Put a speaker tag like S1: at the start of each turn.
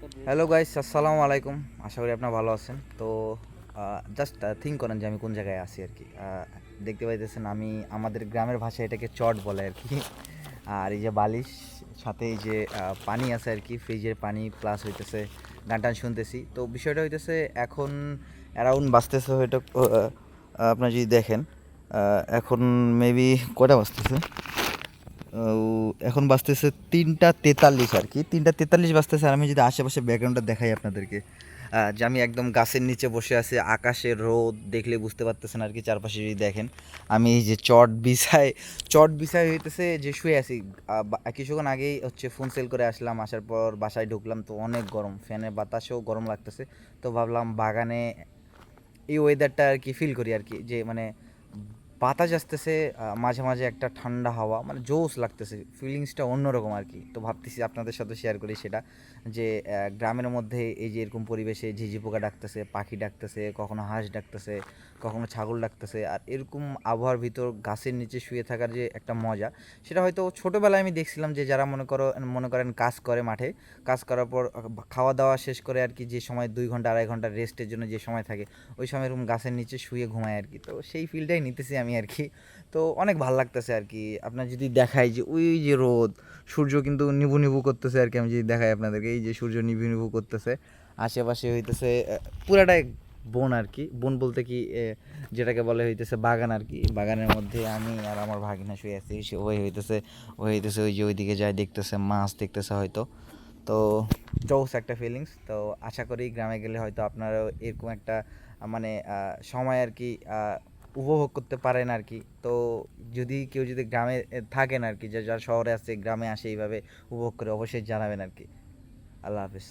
S1: Hello guys আসসালামু আলাইকুম আশা করি আপনারা ভালো আছেন। তো জাস্ট থিঙ্ক করেন যে আমি কোন জায়গায় আছি আর কি। দেখতে পাইতেছেন আমি আমাদের গ্রামের ভাষায় এটাকে চট বলে আর কি। আর এই যে বালিশ, সাথে এই যে পানি আছে আর কি, ফ্রিজের পানি প্লাস হইতেছে, গান টান শুনতেছি। তো বিষয়টা হইতেছে এখন অ্যারাউন্ড বাজতেছে হয়তো আপনারা যদি দেখেন এখন মেবি কটা বাজতেছে? এখন বাঁচতেছে তিনটা তেতাল্লিশ আর কি। তিনটা তেতাল্লিশ বাজতেছে আর আমি যদি আশেপাশে ব্যাকগ্রাউন্ডটা দেখাই আপনাদেরকে যে আমি একদম গাছের নিচে বসে আছি আকাশের রোদ দেখলে বুঝতে পারতেছেন আর কি চারপাশে যদি দেখেন, আমি এই যে চট বিছায় চট বিছায় হইতেছে যে শুয়ে আছি। কিছুক্ষণ আগেই হচ্ছে ফোন সেল করে আসলাম, আসার পর বাসায় ঢুকলাম তো অনেক গরম ফ্যানের বাতাসেও গরম লাগতেছে। তো ভাবলাম বাগানে এই ওয়েদারটা আর কি ফিল করি আর কি, যে মানে বাতাস আসতেছে মাঝে মাঝে একটা ঠান্ডা হাওয়া মানে জোস লাগতেছে ফিলিংসটা অন্যরকম আর কি। তো ভাবতেছি আপনাদের সাথে শেয়ার করি সেটা, যে গ্রামের মধ্যে এই যে এরকম পরিবেশে ঝিঝি পোকা ডাকতেছে, পাখি ডাকতেছে, কখনো হাঁস ডাকতেছে, কখনো ছাগল ডাকতেছে, আর এরকম আবহাওয়ার ভিতর গাছের নিচে শুয়ে থাকার যে একটা মজা, সেটা হয়তো ছোটোবেলায় আমি দেখছিলাম যে, যারা মনে করো, মনে করেন কাজ করে মাঠে, কাজ করার পর খাওয়া দাওয়া শেষ করে আর কি যে সময় দুই ঘণ্টা, আড়াই ঘণ্টা রেস্টের জন্য যে সময় থাকে, ওই সময় এরকম গাছের নিচে শুয়ে ঘুমায় আর কি। তো সেই ফিলটাই নিতেছি আমি আর কি। তো অনেক ভালো লাগতেছে আর কি। আপনার যদি দেখাই যে ওই যে রোদ, সূর্য কিন্তু নিবু নিবু করতেছে আর কি। আমি যদি দেখাই আপনাদেরকে, এই যে সূর্য নিভু নিবু করতেছে, আশেপাশে হইতেছে পুরাটাই বন আর কি। বন বলতে কি যেটাকে বলে হইতেছে বাগান আর কি। বাগানের মধ্যে আমি আর আমার ভাগিনা শুয়ে আছি, সে ওই হইতেছে ওই হইতেছে ওই যে ওইদিকে যায় দেখতেছে, মাছ দেখতেছে হয়তো। তো জোস একটা ফিলিংস তো আশা করি গ্রামে গেলে হয়তো আপনারাও এরকম একটা মানে সময় আর কি উপভোগ করতে পারেন আর কি তো যদি কেউ যদি গ্রামে থাকেন আর কি যে যারা শহরে আছে, গ্রামে আসে এইভাবে উপভোগ করে অবশ্যই জানাবেন আর কি আল্লাহ হাফিজ।